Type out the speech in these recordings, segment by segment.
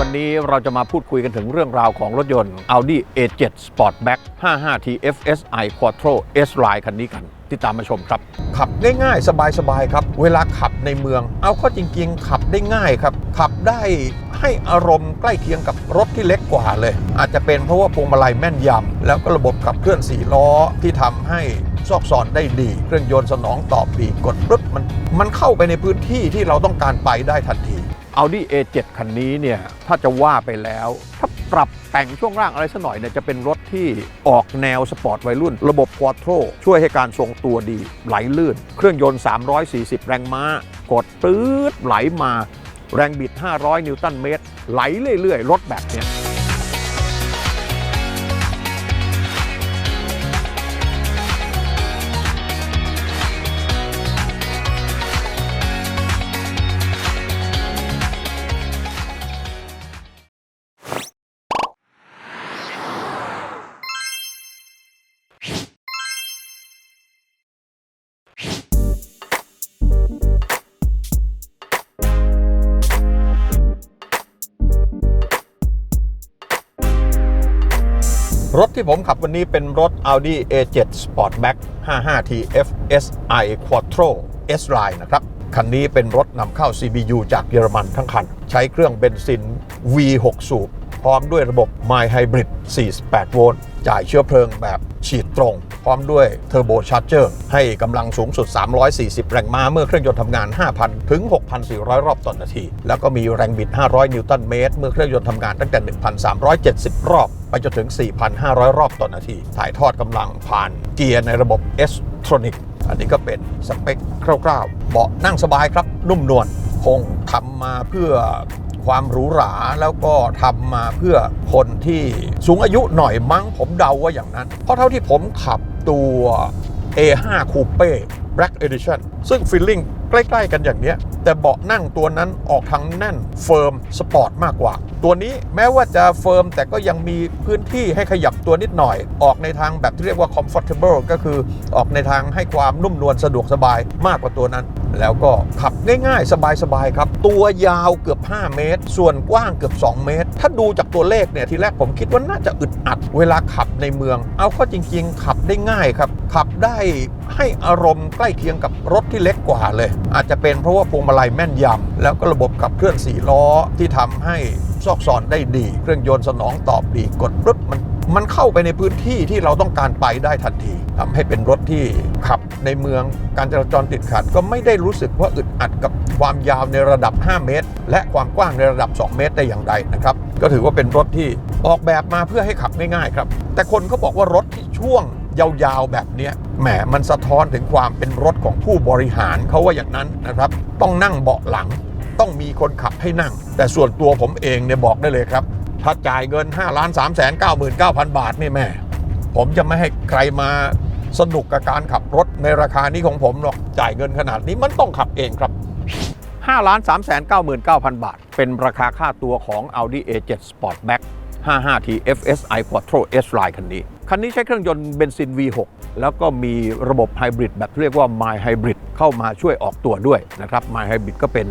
วันนี้เราจะมาพูดคุยกันถึงเรื่องราวของรถยนต์ Audi A7 Sportback 55T FSI Quattro S Line คันนี้กัน ติดตามมาชมครับ ขับง่ายๆ สบายๆ ครับ เวลาขับในเมือง เอาเข้าจริงๆ ขับได้ง่ายครับ ขับได้ให้อารมณ์ใกล้เคียงกับรถที่เล็กกว่าเลย อาจจะเป็นเพราะว่าพวงมาลัยแม่นยำ แล้วก็ระบบขับเคลื่อน4ล้อที่ทำให้ซอกซอนได้ดี เครื่องยนต์สนองตอบดีกดปึ๊บมันมันเข้าไปในพื้นที่ที่เราต้องการไปได้ทันที Audi A7 คันนี้เนี่ยถ้าจะว่าไปแล้ว ถ้าปรับแต่งช่วงล่างอะไรสักหน่อยเนี่ยจะเป็นรถที่ออกแนวสปอร์ตวัยรุ่น ระบบควอโตรช่วยให้การทรงตัวดีไหลลื่น เครื่องยนต์ 340 แรงม้า กดปื๊ดไหลมา แรงบิด 500 นิวตันเมตร ไหลเรื่อยๆ รถแบบเนี้ย รถที่ผมขับวันนี้เป็นรถ Audi A7 Sportback 55T FSI Quattro S Line นะครับ คันนี้เป็นรถนำเข้า CBU จากเยอรมันทั้งคัน ใช้เครื่องเบนซิน V6 สูบ พร้อมด้วยระบบ My Hybrid 48 โวลต์ จ่ายเชื้อเพลิงแบบฉีดตรง พร้อมด้วยเทอร์โบชาร์เจอร์ให้กำลังสูงสุด 340 แรงม้า เมื่อเครื่องยนต์ทำงาน 5,000 ถึง 6,400 รอบต่อนาที แล้วก็มีแรงบิด 500 นิวตันเมตร เมื่อเครื่องยนต์ทำงานตั้งแต่ 1,370 รอบ ไปจนถึง 4,500 รอบต่อนาที ถ่ายทอดกำลังผ่านเกียร์ในระบบ s t r o n i c อันนี้ก็เป็นสเปคคร่าวๆ เบาะนั่งสบายครับ นุ่มนวลคงทำมาเพื่อ ความหรูหรา แล้วก็ทำมาเพื่อคนที่สูงอายุหน่อยมั้งผมเดาว่าอย่างนั้น เพราะเท่าที่ผมขับตัว A5 Coupe Black Edition ซึ่งฟีลลิ่งใกล้ ๆ กันอย่างเนี้ย แต่เบาะนั่งตัวนั้นออกทางแน่นเฟิร์มสปอร์ตมากกว่า ตัวนี้แม้ว่าจะเฟิร์มแต่ก็ยังมีพื้นที่ให้ขยับตัวนิดหน่อย ออกในทางแบบที่เรียกว่า comfortable ก็คือออกในทางให้ความนุ่มนวลสะดวกสบายมากกว่าตัวนั้น แล้วก็ขับง่ายๆ สบายๆครับ ตัวยาวเกือบ 5 เมตร ส่วนกว้างเกือบ 2 เมตร ถ้าดูจากตัวเลขเนี่ยทีแรกผมคิดว่าน่าจะอึดอัด เวลาขับในเมือง เอาเข้าจริง ๆ ขับได้ง่ายครับ ขับได้ ให้อารมณ์ใกล้เคียงกับรถที่เล็กกว่าเลย อาจจะเป็นเพราะว่าพวงมาลัยแม่นยำแล้วก็ระบบขับเคลื่อน4ล้อที่ทำให้ซอกซอนได้ดี เครื่องยนต์สนองตอบดีกดปึ๊บมันมันเข้าไปในพื้นที่ที่เราต้องการไปได้ทันทีทำให้เป็นรถที่ขับในเมืองการจราจรติดขัด ก็ไม่ได้รู้สึกว่าอึดอัดกับความยาวในระดับ 5 เมตร และความกว้างในระดับ 2 เมตรได้อย่างใดนะครับ ก็ถือว่าเป็นรถที่ออกแบบมาเพื่อให้ขับง่ายๆครับ แต่คนเขาบอกว่ารถที่ช่วง ยาวๆแบบนี้แหมมันสะท้อนถึงความเป็นรถของผู้บริหารเขาว่าอย่างนั้นนะครับ ต้องนั่งเบาะหลัง ต้องมีคนขับให้นั่ง แต่ส่วนตัวผมเองเนี่ยบอกได้เลยครับ ถ้าจ่ายเงิน5ล้าน3 9 9 9 0 0 บาทนี่แม่ ผมจะไม่ให้ใครมาสนุกกับการขับรถในราคานี้ของผมหรอกจ่ายเงินขนาดนี้มันต้องขับเองครับ5ล้าน3 9 9 0 0 0บาท เป็นราคาค่าตัวของ Audi A7 Sportback 55T FSI Quattro S Line คันนี้ คันนี้ใช้เครื่องยนต์เบนซิน V6 แล้วก็มีระบบไฮบริดแบบเรียกว่า My Hybrid เข้ามาช่วยออกตัวด้วยนะครับ My Hybrid ก็เป็น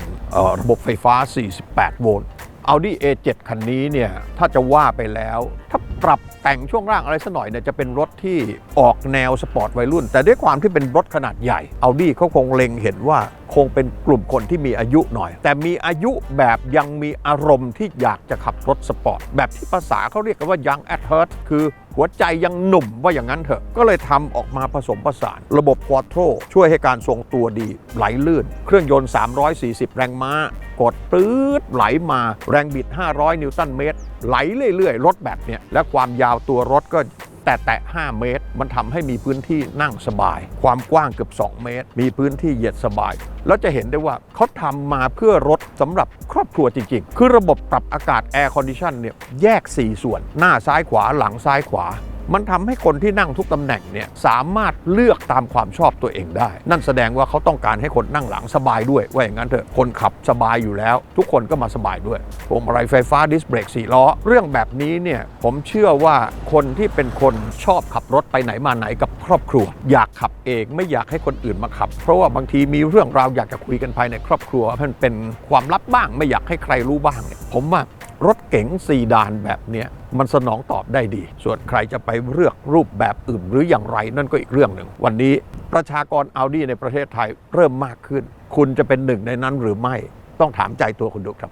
ระบบไฟฟ้า 48 โวลต์ Audi A7 คันนี้เนี่ยถ้าจะว่าไปแล้ว ถ้าปรับแต่งช่วงล่างอะไรสักหน่อยเนี่ยจะเป็นรถที่ออกแนวสปอร์ตวัยรุ่น แต่ด้วยความที่เป็นรถขนาดใหญ่ Audi เขาคงเล็งเห็นว่าคงเป็นกลุ่มคนที่มีอายุหน่อย แต่มีอายุแบบยังมีอารมณ์ที่อยากจะขับรถสปอร์ต แบบที่ภาษาเขาเรียกกันว่า young at heart คือ หัวใจยังหนุ่มว่าอย่างนั้นเถอะ ก็เลยทำออกมาผสมผสาน ระบบควอโตรช่วยให้การทรงตัวดีไหลลื่น เครื่องยนต์ 340 แรงม้ากดปื๊ดไหลมาแรงบิด 500 นิวตันเมตร ไหลเรื่อยๆ รถแบบเนี้ยและความยาวตัวรถก็ แต่แตะ 5 เมตร มันทำให้มีพื้นที่นั่งสบาย ความกว้างเกือบ 2 เมตร มีพื้นที่เหยียดสบาย แล้วจะเห็นได้ว่าเขาทำมาเพื่อรถสำหรับครอบครัวจริง ๆ คือระบบปรับอากาศแอร์คอนดิชันเนี่ยแยก 4 ส่วน หน้าซ้ายขวาหลังซ้ายขวา มันทำให้คนที่นั่งทุกตำแหน่งเนี่ยสามารถเลือกตามความชอบตัวเองได้ นั่นแสดงว่าเขาต้องการให้คนนั่งหลังสบายด้วย ว่าอย่างนั้นเถอะคนขับสบายอยู่แล้ว ทุกคนก็มาสบายด้วยพวงมาลัยไฟฟ้าดิสเบรกสี่ล้อ เรื่องแบบนี้เนี่ยผมเชื่อว่าคนที่เป็นคนชอบขับรถไปไหนมาไหนกับครอบครัว อยากขับเองไม่อยากให้คนอื่นมาขับ เพราะว่าบางทีมีเรื่องราวอยากจะคุยกันภายในครอบครัวมันเป็นความลับบ้าง ไม่อยากให้ใครรู้บ้างเนี่ยผมว่า รถเก๋งซีดานแบบเนี้ยมันสนองตอบได้ดี ส่วนใครจะไปเลือกรูปแบบอื่นหรืออย่างไรนั่นก็อีกเรื่องหนึ่ง วันนี้ประชากร Audi ในประเทศไทยเริ่มมากขึ้น คุณจะเป็นหนึ่งในนั้นหรือไม่ต้องถามใจตัวคุณดูครับ